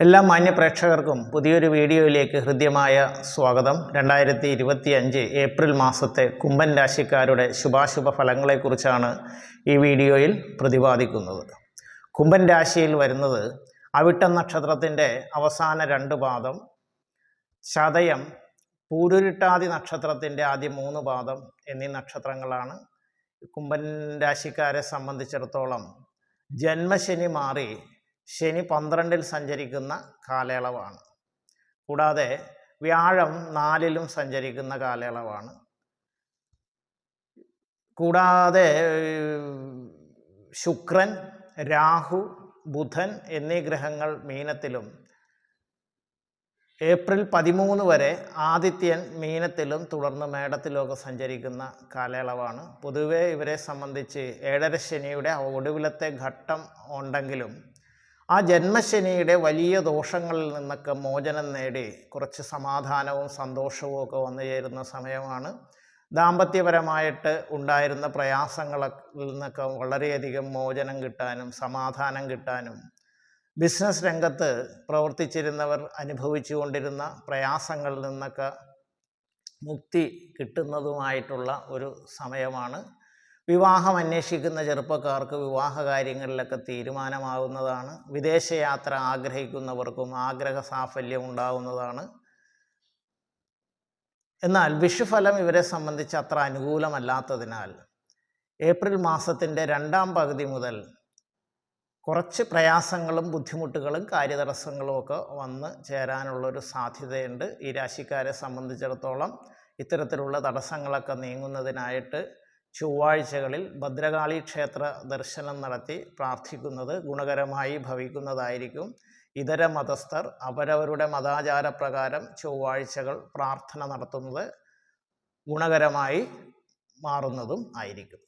എല്ലാ മാന്യ പ്രേക്ഷകർക്കും പുതിയൊരു വീഡിയോയിലേക്ക് ഹൃദ്യമായ സ്വാഗതം. രണ്ടായിരത്തി ഇരുപത്തി അഞ്ച് ഏപ്രിൽ മാസത്തെ കുംഭൻ രാശിക്കാരുടെ ശുഭാശുഭ ഫലങ്ങളെക്കുറിച്ചാണ് ഈ വീഡിയോയിൽ പ്രതിപാദിക്കുന്നത്. കുംഭൻ രാശിയിൽ വരുന്നത് അവിട്ടം നക്ഷത്രത്തിന്റെ അവസാന രണ്ട് പാദം ചതയം പൂരുരുട്ടാതി നക്ഷത്രത്തിന്റെ ആദ്യ മൂന്ന് പാദം എന്നീ നക്ഷത്രങ്ങളാണ്. കുംഭൻ രാശിക്കാരെ സംബന്ധിച്ചിടത്തോളം ജന്മശനി മാറി ശനി പന്ത്രണ്ടിൽ സഞ്ചരിക്കുന്ന കാലയളവാണ്. കൂടാതെ വ്യാഴം നാലിലും സഞ്ചരിക്കുന്ന കാലയളവാണ്. കൂടാതെ ശുക്രൻ രാഹു ബുധൻ എന്നീ ഗ്രഹങ്ങൾ മീനത്തിലും ഏപ്രിൽ പതിമൂന്ന് വരെ ആദിത്യൻ മീനത്തിലും തുടർന്ന് മേടത്തിലുമൊക്കെ സഞ്ചരിക്കുന്ന കാലയളവാണ്. പൊതുവേ ഇവരെ സംബന്ധിച്ച് ഏഴര ശനിയുടെ ഒടുവിലത്തെ ഘട്ടം ഉണ്ടെങ്കിലും ആ ജന്മശനിയുടെ വലിയ ദോഷങ്ങളിൽ നിന്നൊക്കെ മോചനം നേടി കുറച്ച് സമാധാനവും സന്തോഷവും ഒക്കെ വന്നു ചേരുന്ന സമയമാണ്. ദാമ്പത്യപരമായിട്ട് ഉണ്ടായിരുന്ന പ്രയാസങ്ങളിൽ നിന്നൊക്കെ വളരെയധികം മോചനം കിട്ടാനും സമാധാനം കിട്ടാനും ബിസിനസ് രംഗത്ത് പ്രവർത്തിച്ചിരുന്നവർ അനുഭവിച്ചു കൊണ്ടിരുന്ന പ്രയാസങ്ങളിൽ നിന്നൊക്കെ മുക്തി കിട്ടുന്നതുമായിട്ടുള്ള ഒരു സമയമാണ്. വിവാഹം അന്വേഷിക്കുന്ന ചെറുപ്പക്കാർക്ക് വിവാഹ കാര്യങ്ങളിലൊക്കെ തീരുമാനമാകുന്നതാണ് വിദേശയാത്ര ആഗ്രഹിക്കുന്നവർക്കും ആഗ്രഹ സാഫല്യം ഉണ്ടാകുന്നതാണ് എന്നാൽ വിഷുഫലം ഇവരെ സംബന്ധിച്ച് അത്ര അനുകൂലമല്ലാത്തതിനാൽ ഏപ്രിൽ മാസത്തിന്റെ രണ്ടാം പകുതി മുതൽ കുറച്ച് പ്രയാസങ്ങളും ബുദ്ധിമുട്ടുകളും കാര്യതടസ്സങ്ങളും ഒക്കെ വന്ന് ചേരാനുള്ളൊരു സാധ്യതയുണ്ട്. ഈ രാശിക്കാരെ സംബന്ധിച്ചിടത്തോളം ഇത്തരത്തിലുള്ള തടസ്സങ്ങളൊക്കെ നീങ്ങുന്നതിനായിട്ട് ചൊവ്വാഴ്ചകളിൽ ഭദ്രകാളി ക്ഷേത്ര ദർശനം നടത്തി പ്രാർത്ഥിക്കുന്നത് ഗുണകരമായി ഭവിക്കുന്നതായിരിക്കും. ഇതര മതസ്ഥർ അവരവരുടെ മതാചാരപ്രകാരം ചൊവ്വാഴ്ചകൾ പ്രാർത്ഥന നടത്തുന്നത് ഗുണകരമായി മാറുന്നതും ആയിരിക്കും.